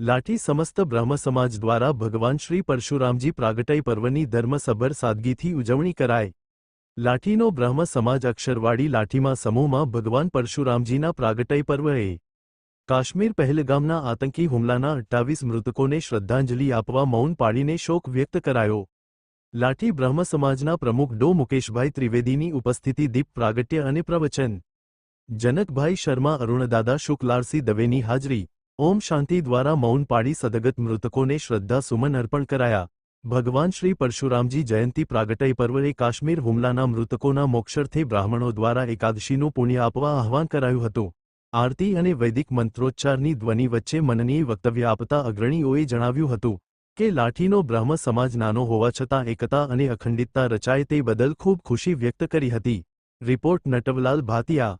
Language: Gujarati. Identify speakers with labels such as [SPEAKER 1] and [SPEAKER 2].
[SPEAKER 1] લાઠી સમસ્ત બ્રહ્મ સમાજ દ્વારા ભગવાન શ્રી પરશુરામજી પ્રાગટય પર્વની ધર્મસભર સાદગીથી ઉજવણી કરાઈ લાઠીનો બ્રહ્મ સમાજ અક્ષરવાડી લાઠીમાં સમૂહમાં ભગવાન પરશુરામજીના પ્રાગટય પર્વએ. કાશ્મીર પહેલગામના આતંકી હુમલાના અઠ્ઠાવીસ મૃતકોને શ્રદ્ધાંજલિ આપવા મૌન પાડીને શોક વ્યક્ત કરાયો. લાઠી બ્રહ્મ સમાજના પ્રમુખ ડો. મુકેશભાઈ ત્રિવેદીની ઉપસ્થિતિ દીપ પ્રાગટ્ય અને પ્રવચન. જનકભાઈ શર્મા, અરુણદાદા શુક્લારસી દવેની હાજરી. ઓમ શાંતિ દ્વારા મૌન પાડી સદગત મૃતકોને શ્રદ્ધા સુમન અર્પણ કરાયા. ભગવાન શ્રી પરશુરામજી જયંતી પ્રાગટય પર્વએ કાશ્મીર હુમલાના મૃતકોના મોક્ષર્થે બ્રાહ્મણો દ્વારા એકાદશીનું પુણ્ય આપવા આહવાન કરાયું હતું. આરતી અને વૈદિક મંત્રોચ્ચારની ધ્વનિ વચ્ચે મનનીય વક્તવ્ય આપતા અગ્રણીઓએ જણાવ્યું હતું કે લાઠીનો બ્રહ્મ સમાજ નાનો હોવા છતાં એકતા અને અખંડિતતા રચાય તે બદલ ખૂબ ખુશી વ્યક્ત કરી હતી. રિપોર્ટ નટવલાલ ભાતિયા